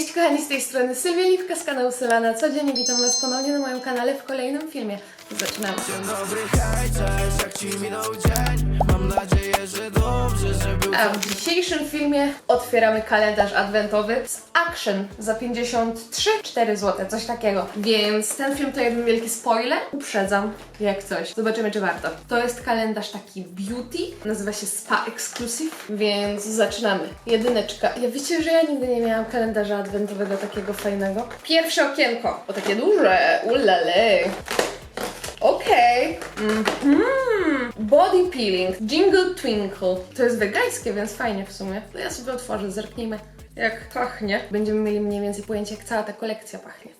Cześć kochani, z tej strony Sylwia Liwka z kanału Sylana. Codziennie witam Was ponownie na moim kanale w kolejnym filmie. Zaczynamy. Dzień dobry, hej, cześć, jak ci minął dzień? Mam nadzieję, że dobrze, że był A w dzisiejszym filmie otwieramy kalendarz adwentowy z Action za 53 4 zł, coś takiego. Więc ten film to jeden wielki spoiler. Uprzedzam, jak coś. Zobaczymy, czy warto. To jest kalendarz taki beauty, nazywa się Spa Exclusive, więc zaczynamy. Jedyneczka. Ja wiecie, że ja nigdy nie miałam kalendarza adwentowego takiego fajnego. Pierwsze okienko, o takie duże, ulale. Okej. Mhm. Body peeling. Jingle twinkle. To jest wegańskie, więc fajnie w sumie. No ja sobie otworzę, zerknijmy jak pachnie. Będziemy mieli mniej więcej pojęcie, jak cała ta kolekcja pachnie.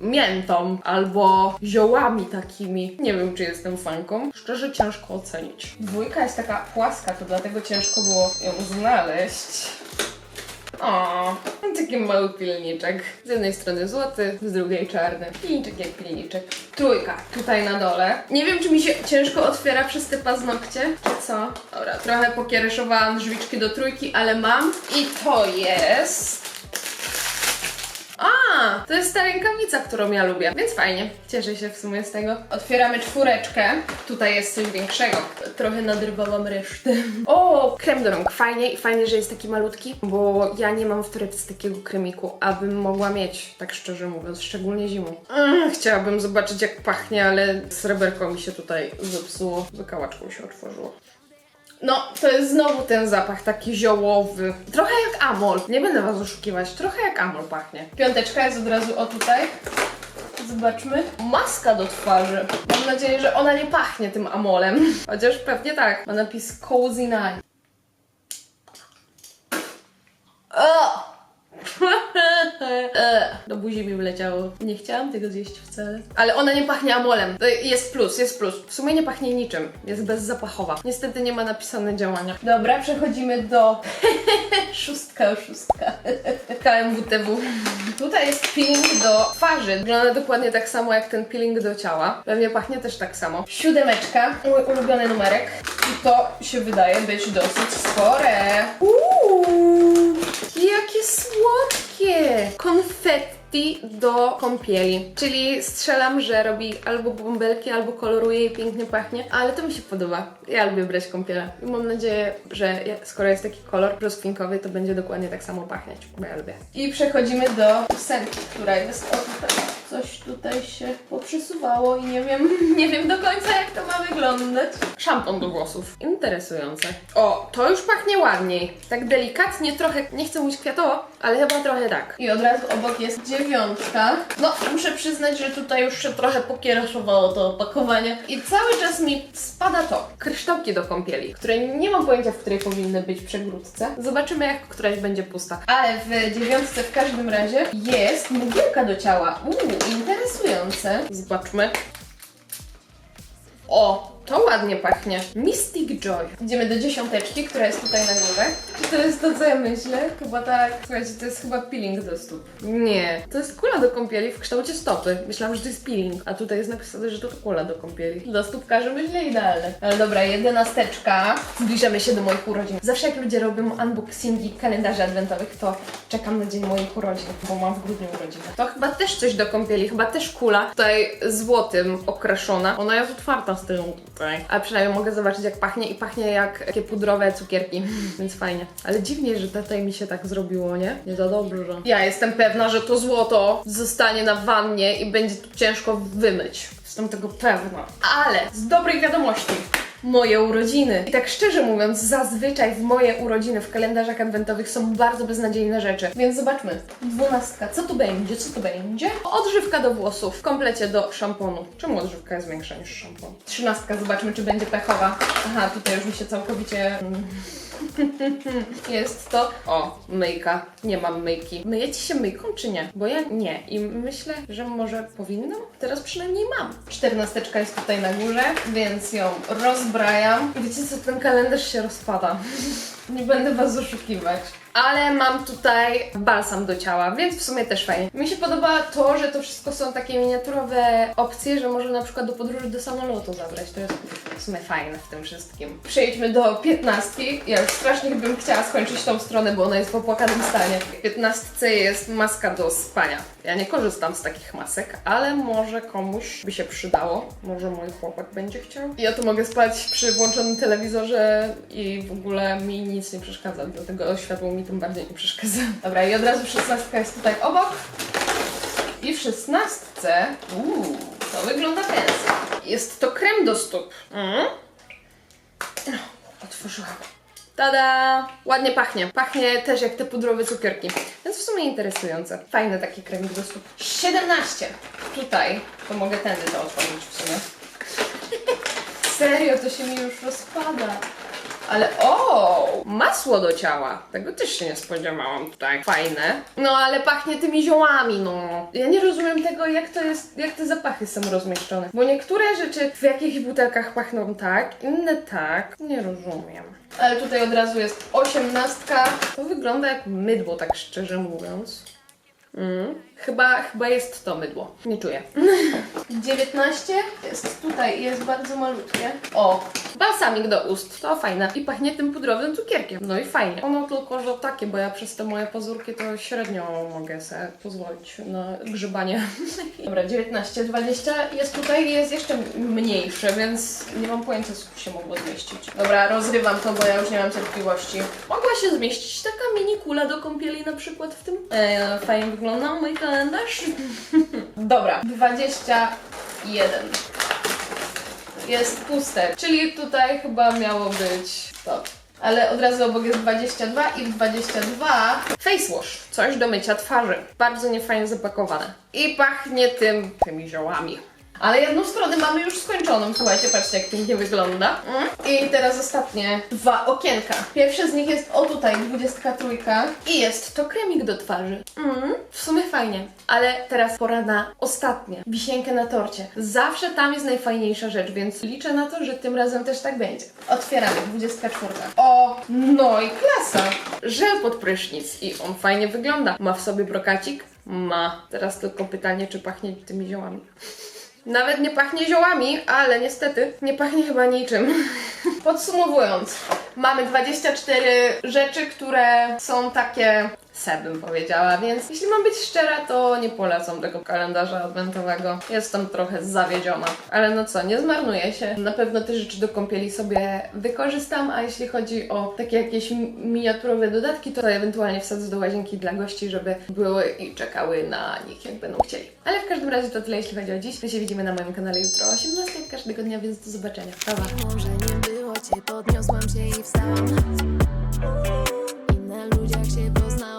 Miętą albo ziołami takimi. Nie wiem, czy jestem fanką. Szczerze ciężko ocenić. Dwójka jest taka płaska, to dlatego ciężko było ją znaleźć. O, taki mały pilniczek. Z jednej strony złoty, z drugiej czarny. Pilniczek jak pilniczek. Trójka, tutaj na dole. Nie wiem, czy mi się ciężko otwiera przez te paznokcie, czy co. Dobra, trochę pokiereszowałam drzwiczki do trójki, ale mam. I to jest... To jest ta rękawica, którą ja lubię, więc fajnie. Cieszę się w sumie z tego. Otwieramy czwóreczkę. Tutaj jest coś większego. Trochę nadrywałam resztę. O, krem do rąk. Fajnie i fajnie, że jest taki malutki, bo ja nie mam w torebce takiego kremiku, abym mogła mieć, tak szczerze mówiąc, szczególnie zimą. Mm, chciałabym zobaczyć jak pachnie, ale sreberko mi się tutaj zepsuło. Wykałaczką się otworzyło. No, to jest znowu ten zapach taki ziołowy. Trochę jak amol. Nie będę was oszukiwać. Trochę jak amol pachnie. Piąteczka jest od razu o tutaj. Zobaczmy. Maska do twarzy. Mam nadzieję, że ona nie pachnie tym amolem. Chociaż pewnie tak. Ma napis Cozy Night. O! E, Do buzi mi wleciało. Nie chciałam tego zjeść wcale. Ale ona nie pachnie amolem. To jest plus, jest plus. W sumie nie pachnie niczym. Jest bezzapachowa. Niestety nie ma napisane działania. Dobra, przechodzimy do szóstka, szóstka. KMWTW. Tutaj jest peeling do twarzy. Wygląda dokładnie tak samo jak ten peeling do ciała. Pewnie pachnie też tak samo. Siódemeczka, mój ulubiony numerek. I to się wydaje być dosyć spore. Uuu, jakie słodkie! Konfetti do kąpieli. Czyli strzelam, że robi albo bąbelki, albo koloruje i pięknie pachnie, ale to mi się podoba. Ja lubię brać kąpiele i mam nadzieję, że skoro jest taki kolor rozkwinkowy, to będzie dokładnie tak samo pachnieć, bo ja lubię. I przechodzimy do ósemki, która jest o tutaj. Coś tutaj się poprzesuwało i nie wiem, nie wiem do końca jak to ma wyglądać. Szampon do włosów. Interesujące. O, to już pachnie ładniej. Tak delikatnie, trochę, nie chcę mówić kwiatowo, ale chyba trochę tak. I od razu obok jest dziewiątka. No, muszę przyznać, że tutaj już się trochę pokieraszowało to opakowanie. I cały czas mi spada to. Kryształki do kąpieli, które nie mam pojęcia, w której powinny być przegródce. Zobaczymy, jak któraś będzie pusta. Ale w dziewiątce w każdym razie jest mgiełka do ciała. Uuu, interesujące. Zobaczmy. O, to ładnie pachnie. Mystic Joy. Idziemy do dziesiąteczki, która jest tutaj na górze. Czy to jest to, co ja myślę? Chyba tak. Słuchajcie, to jest chyba peeling do stóp. Nie, to jest kula do kąpieli w kształcie stopy. Myślałam, że to jest peeling, a tutaj jest napisane, że to kula do kąpieli. Do stóp każdy myślę idealne. Ale dobra, jedenasteczka. Zbliżamy się do moich urodzin. Zawsze jak ludzie robią unboxingi kalendarzy adwentowych, to czekam na dzień moich urodzin, bo mam w grudniu urodziny. To chyba też coś do kąpieli, chyba też kula. Tutaj złotym okraszona. Ona jest otwarta z tyłu tutaj. Ale przynajmniej mogę zobaczyć jak pachnie i pachnie jak takie pudrowe cukierki, więc fajnie. Ale dziwnie, że tutaj mi się tak zrobiło, nie? Nie za dobrze. Ja jestem pewna, że to złoto zostanie na wannie i będzie tu ciężko wymyć. Jestem tego pewna. Ale z dobrej wiadomości moje urodziny. I tak szczerze mówiąc, zazwyczaj w moje urodziny w kalendarzach adwentowych są bardzo beznadziejne rzeczy. Więc zobaczmy. Dwunastka. Co tu będzie? Co tu będzie? Odżywka do włosów w komplecie do szamponu. Czemu odżywka jest większa niż szampon? Trzynastka. Zobaczmy, czy będzie pechowa. Aha, tutaj już mi się całkowicie... mm, jest to. O, myjka. Nie mam myjki. Myjecie się myjką czy nie? Bo ja nie. I myślę, że może powinnam. Teraz przynajmniej mam. Czternasteczka jest tutaj na górze, więc ją rozbrajam. Wiecie co, ten kalendarz się rozpada. Nie będę was oszukiwać. Ale mam tutaj balsam do ciała, więc w sumie też fajnie. Mi się podoba to, że to wszystko są takie miniaturowe opcje, że można na przykład do podróży do samolotu zabrać. To jest w sumie fajne w tym wszystkim. Przejdźmy do piętnastki. Ja już strasznie bym chciała skończyć tą stronę, bo ona jest w opłakanym stanie. W piętnastce jest maska do spania. Ja nie korzystam z takich masek, ale może komuś by się przydało. Może mój chłopak będzie chciał. Ja tu mogę spać przy włączonym telewizorze i w ogóle mi nic nie przeszkadza, dlatego światło mi tym bardziej nie przeszkadza. Dobra, i od razu szesnastka jest tutaj obok. I w szesnastce, uuu, to wygląda fancy. Jest to krem do stóp. Mm. Otworzyłam. Tada! Ładnie pachnie. Pachnie też jak te pudrowe cukierki. Więc w sumie interesujące. Fajny taki kremik do stóp. 17. Tutaj. To mogę tędy to otworzyć w sumie. Serio, to się mi już rozpada. Ale o, masło do ciała. Tego też się nie spodziewałam tutaj. Fajne. No ale pachnie tymi ziołami, no. Ja nie rozumiem tego, jak to jest, jak te zapachy są rozmieszczone. Bo niektóre rzeczy w jakichś butelkach pachną tak, inne tak. Nie rozumiem. Ale tutaj od razu jest osiemnastka. To wygląda jak mydło, tak szczerze mówiąc. Mm. Chyba, chyba jest to mydło. Nie czuję. 19 jest tutaj i jest bardzo malutkie. O, balsamik do ust. To fajne. I pachnie tym pudrowym cukierkiem. No i fajnie. Ono tylko, że takie, bo ja przez te moje pazurki to średnio mogę sobie pozwolić na grzebanie. Dobra, 19, 20 jest tutaj i jest jeszcze mniejsze, więc nie mam pojęcia, co się mogło zmieścić. Dobra, rozrywam to, bo ja już nie mam cierpliwości. Mogła się zmieścić taka mini kula do kąpieli na przykład w tym. Eee, fajnie wygląda mój kalendarz. Dobra, 21. Jest puste, czyli tutaj chyba miało być to. Ale od razu obok jest 22 i w 22 face wash, coś do mycia twarzy. Bardzo niefajnie zapakowane. I pachnie tym, tymi ziołami. Ale jedną stronę mamy już skończoną. Słuchajcie, patrzcie jak pięknie wygląda. I teraz ostatnie dwa okienka. Pierwsze z nich jest o tutaj, 23 i jest to kremik do twarzy. Mm. W sumie fajnie, ale teraz pora na ostatnie. Wisienkę na torcie. Zawsze tam jest najfajniejsza rzecz, więc liczę na to, że tym razem też tak będzie. Otwieramy, 24. O, no i klasa! Żel pod prysznic i on fajnie wygląda. Ma w sobie brokacik? Ma. Teraz tylko pytanie, czy pachnie tymi ziołami. Nawet nie pachnie ziołami, ale niestety nie pachnie chyba niczym. Podsumowując, mamy 24 rzeczy, które są takie se bym powiedziała, więc jeśli mam być szczera, to nie polecam tego kalendarza adwentowego. Jestem trochę zawiedziona. Ale no co, nie zmarnuję się. Na pewno te rzeczy do kąpieli sobie wykorzystam, a jeśli chodzi o takie jakieś mi- miniaturowe dodatki, to ewentualnie wsadzę do łazienki dla gości, żeby były i czekały na nich, jak będą chcieli. Ale w każdym razie to tyle, jeśli chodzi o dziś. My się widzimy na moim kanale jutro o 18 jak każdego dnia, więc do zobaczenia. Pa, pa. Podniosłam się i wstałam. I na ludziach się poznałam